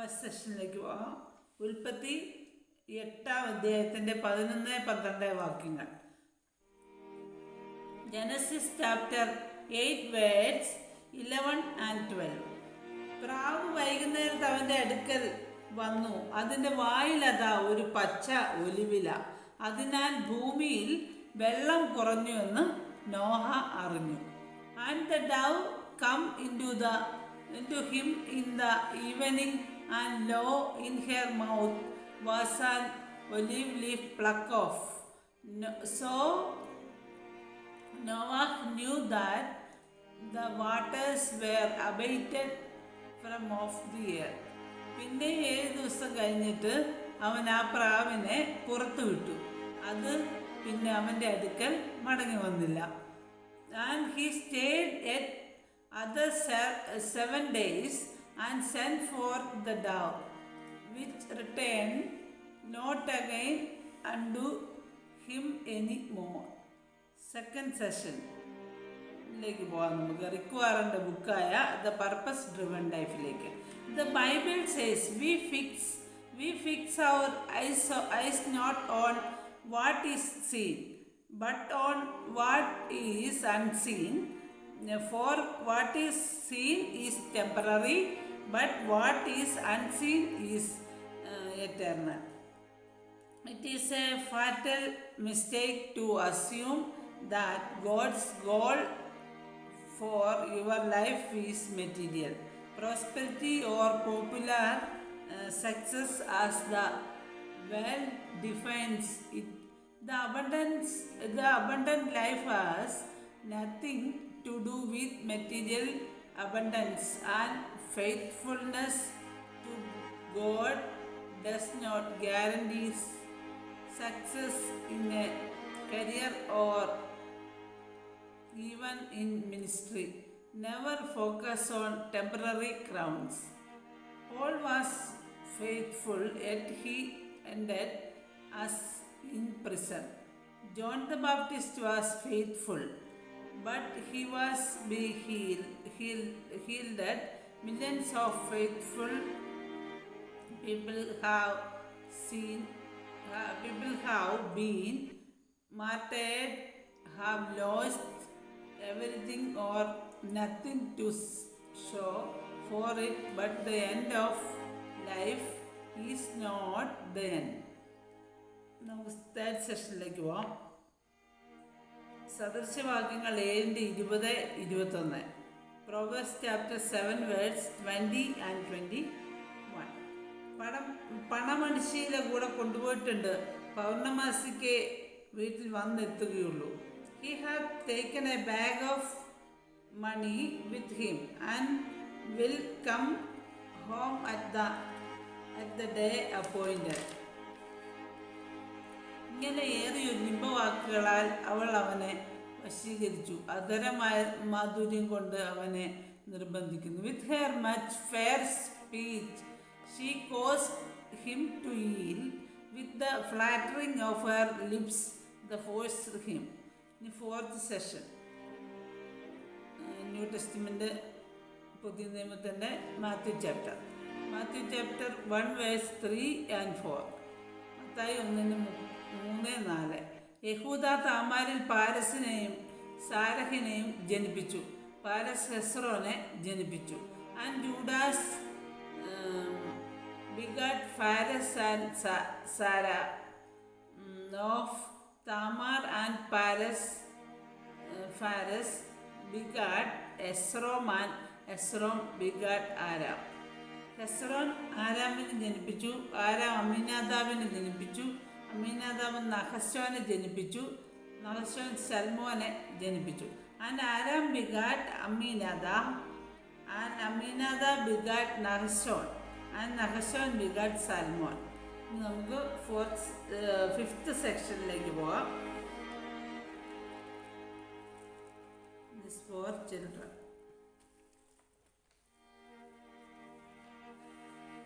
First സെഷനിലേക്ക് പോകാം. ഉൽപ്പത്തി എട്ടാം അധ്യായത്തിന്റെ പതിനൊന്ന് പന്ത്രണ്ട് വാക്യങ്ങൾ. Genesis chapter eight words eleven and twelve പ്രാവ് വൈകുന്നേരത്ത് അവന്റെ അടുക്കൽ വന്നു. അതിന്റെ വായിലതാ ഒരു പച്ച ഒലിവില. അതിനാൽ ഭൂമിയിൽ വെള്ളം കുറഞ്ഞു എന്ന് നോഹ അറിഞ്ഞു. And the dove come in to the him in the evening and lo in her mouth was an olive leaf pluck off so Noah knew that the waters were abated from off the earth. പിന്നെ ഏഴ് ദിവസം കഴിഞ്ഞിട്ട് അവൻ ആ പ്രാവിനെ പുറത്തു വിട്ടു. അത് പിന്നെ അവന്റെ അടുക്കൽ മടങ്ങി വന്നില്ല. And he stayed yet other seven days and send for the dove which return not again unto him any more second സെഷനിലേക്ക് പോകാം നമുക്ക് റിക്വയറിൻ്റെ ബുക്കായ ദ പർപ്പസ് ഡ്രിവൺ ലൈഫിലേക്ക് the Bible says we fix we fix our eyes eyes not on what is seen but on what is unseen for what is seen is temporary, but what is unseen is uh, eternal. It is a fatal mistake to assume that God's goal for your life is material. Prosperity or popular uh, success as the world defines it. The abundance, the abundant life as nothing to do with material abundance and faithfulness to God does not guarantee success in a career or even in ministry. Never focus on temporary crowns. Paul was faithful, yet he ended as in prison. John the Baptist was faithful, but he was be healed, healed, healed at millions of faithful people have seen uh, people have been martyred have lost everything or nothing to s- show for it but the end of life is not the end നമുക്ക് third സെഷനിലേക്ക് പോവാം സദൃശവാക്യങ്ങൾ ഏഴിന്റെ ഇരുപത് ഇരുപത്തൊന്ന്. Proverbs chapter seven words twenty and twenty one പണം പണമനുഷ്യയുടെ കൂടെ കൊണ്ടുപോയിട്ടുണ്ട്. പൗർണമാസിക്ക് വീട്ടിൽ വന്നെത്തുകയുള്ളൂ. He have taken a bag of money with him and will come home at the at the day appointed ഇങ്ങനെ ഏറിയ നിമ്പവാക്കുകളാൽ അവൾ അവനെ വശീകരിച്ചു. അധരമായ മാധുര്യം കൊണ്ട് അവനെ നിർബന്ധിക്കുന്നു. With her much fair speech she cause him to yield with the flattering of her lips the force him ഇനി fourth session new testament പുതിയ നിയമത്തിന്റെ Matthew chapter Matthew chapter one verse three and four Mathai ഒന്നിന് മൂന്ന് നാല്. യഹൂദ താമാരിൽ പാരസിനെയും സാരഹിനെയും ജനിപ്പിച്ചു. പാരസ് ഹെസ്രോനെ ജനിപ്പിച്ചു. And Judas begat Phares and Zara of Thamar and Phares Phares begat Esrom and Esrom begat Aram. Hezron ആരാമിനെ ജനിപ്പിച്ചു. ആരാം അമിനാദാബിനെ ജനിപ്പിച്ചു. അമീനാദാബ് നഹസ്വാനെ ജനിപ്പിച്ചു. നഹസ്വാൻ സൽമോനെ ജനിപ്പിച്ചു. And Aram begat Aminadab and Aminadab begat Naasson. And Naasson begat Salmon നമുക്ക് ഫോർത്ത് ഫിഫ്ത്ത് സെക്ഷനിലേക്ക് പോവാം ദിസ് ഫോർ ചിൽഡ്രൻ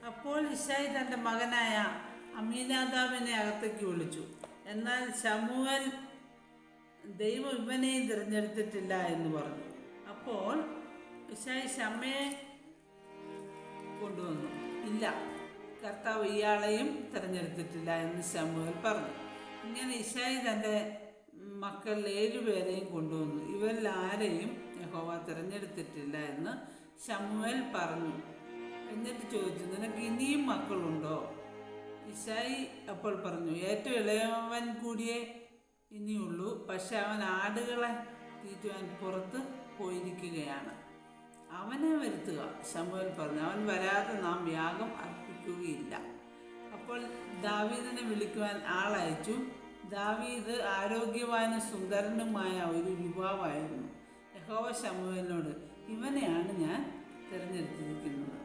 അപ്പോൾ ഇഷായി തന്റെ മകനായ അമീനാദാബിനെ അകത്തേക്ക് വിളിച്ചു. എന്നാൽ ശമുവൽ ദൈവം ഇവനെയും തിരഞ്ഞെടുത്തിട്ടില്ല എന്ന് പറഞ്ഞു. അപ്പോൾ ഇഷായി ഷമ്മയെ കൊണ്ടുവന്നു. ഇല്ല കർത്താവ് ഇയാളെയും തിരഞ്ഞെടുത്തിട്ടില്ല എന്ന് ശമുവൽ പറഞ്ഞു. ഇങ്ങനെ ഇഷായി തന്റെ മക്കൾ ഏഴുപേരെയും കൊണ്ടുവന്നു. ഇവരിൽ ആരെയും യഹോവ തിരഞ്ഞെടുത്തിട്ടില്ല എന്ന് ശമുവൽ പറഞ്ഞു. എന്നിട്ട് ചോദിച്ചു നിനക്ക് ഇനിയും മക്കളുണ്ടോ? ഇഷായി അപ്പോൾ പറഞ്ഞു ഏറ്റവും ഇളയവൻ കൂടിയേ ഇനിയുള്ളൂ. പക്ഷെ അവൻ ആടുകളെ തീറ്റുവാൻ പുറത്ത് പോയിരിക്കുകയാണ്. അവനെ വരുത്തുക ശമുവൽ പറഞ്ഞു. അവൻ വരാതെ നാം യാഗം അർപ്പിക്കുകയില്ല. അപ്പോൾ ദാവീദിനെ വിളിക്കുവാൻ ആളയച്ചു. ദാവീദ് ആരോഗ്യവാനും സുന്ദരനുമായ ഒരു യുവാവായിരുന്നു. യഹോവ ശമുവലിനോട് ഇവനെയാണ് ഞാൻ തിരഞ്ഞെടുത്തിരിക്കുന്നത്.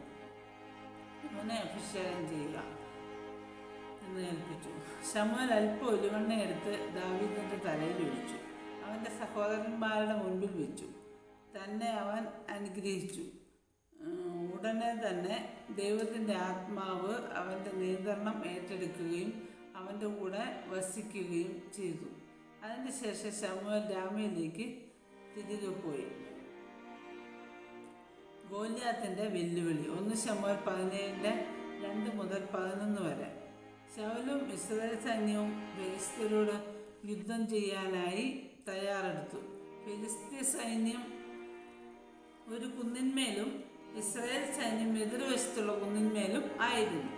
ഇവനെ അഭിഷേകം ചെയ്യുക. എന്ന് ഏൽപ്പിച്ചു. ശമുവൽ അല്പം ഒലിവെണ്ണ എടുത്ത് ദാവീദിന്റെ തലയിൽ ഒഴിച്ചു. അവന്റെ സഹോദരന്മാരുടെ മുൻപിൽ വെച്ചു. തന്നെ അവൻ അനുഗ്രഹിച്ചു. ഉടനെ തന്നെ ദൈവത്തിന്റെ ആത്മാവ് അവന്റെ നിയന്ത്രണം ഏറ്റെടുക്കുകയും അവന്റെ കൂടെ വസിക്കുകയും ചെയ്തു. അതിനുശേഷം ശമുവൽ രാമയിലേക്ക് തിരികെ പോയി. ഗോലിയാത്തിന്റെ വെല്ലുവിളി. ഒന്ന് ശമുവൽ പതിനേഴിന്റെ രണ്ട് മുതൽ പതിനൊന്ന് വരെ. ശൗലും ഇസ്രയേൽ സൈന്യവും ഫിലിസ്തീനോട് യുദ്ധം ചെയ്യാനായി തയ്യാറെടുത്തു. ഫിലിസ്തീൻ സൈന്യം ഒരു കുന്നിന്മേലും ഇസ്രായേൽ സൈന്യം എതിർവശത്തുള്ള കുന്നിന്മേലും ആയിരുന്നു.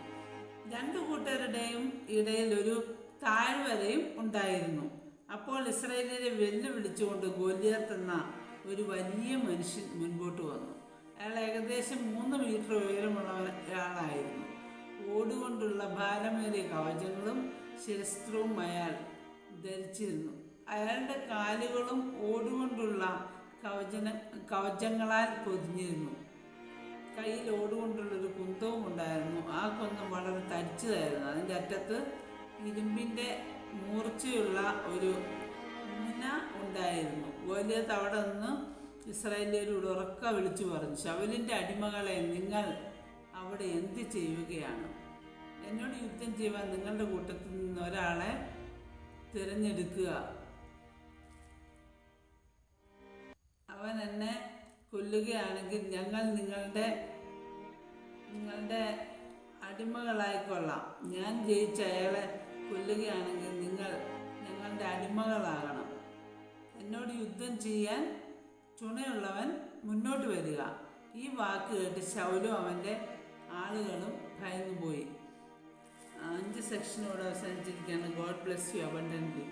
രണ്ടു കൂട്ടരുടെയും ഇടയിൽ ഒരു താഴ്വരയും ഉണ്ടായിരുന്നു. അപ്പോൾ ഇസ്രായേലിനെ വെല്ലുവിളിച്ചുകൊണ്ട് ഗോലിയാത്ത് എന്ന ഒരു വലിയ മനുഷ്യൻ മുൻപോട്ട് വന്നു. അയാൾ ഏകദേശം മൂന്ന് മീറ്റർ ഉയരമുള്ള ഒരാളായിരുന്നു. ഓടുകൊണ്ടുള്ള ഭാരമേറിയ കവചങ്ങളും ശിരസ്ത്രവും അയാൾ ധരിച്ചിരുന്നു. അയാളുടെ കാലുകളും ഓടുകൊണ്ടുള്ള കവചന കവചങ്ങളാൽ പൊതിഞ്ഞിരുന്നു. കയ്യിൽ ഓടുകൊണ്ടുള്ളൊരു കുന്തവും ഉണ്ടായിരുന്നു. ആ കുന്തം വളരെ തരിച്ചതായിരുന്നു. അതിന്റെ അറ്റത്ത് ഇരുമ്പിന്റെ മൂർച്ചയുള്ള ഒരു മുന ഉണ്ടായിരുന്നു. വലിയ തവട നിന്ന് ഇസ്രായേലിയരോട് ഉറക്ക വിളിച്ചു പറഞ്ഞു ശവലിന്റെ അടിമകളെ നിങ്ങൾ അവിടെ എന്ത് ചെയ്യുകയാണ്? എന്നോട് യുദ്ധം ചെയ്യുവാൻ നിങ്ങളുടെ കൂട്ടത്തിൽ നിന്ന് ഒരാളെ തിരഞ്ഞെടുക്കുക. അവൻ എന്നെ കൊല്ലുകയാണെങ്കിൽ ഞങ്ങൾ നിങ്ങളുടെ നിങ്ങളുടെ അടിമകളായിക്കൊള്ളാം ഞാൻ ജയിച്ച അയാളെ കൊല്ലുകയാണെങ്കിൽ നിങ്ങൾ ഞങ്ങളുടെ അടിമകളാകണം. എന്നോട് യുദ്ധം ചെയ്യാൻ ചുണയുള്ളവൻ മുന്നോട്ട് വരിക. ഈ വാക്ക് കേട്ട് ശൗലും അവന്റെ ആളുകളും ഭയന്നുപോയി. അഞ്ച് സെക്ഷനോട് അവസാനിച്ചിരിക്കുകയാണ്. God bless you abundant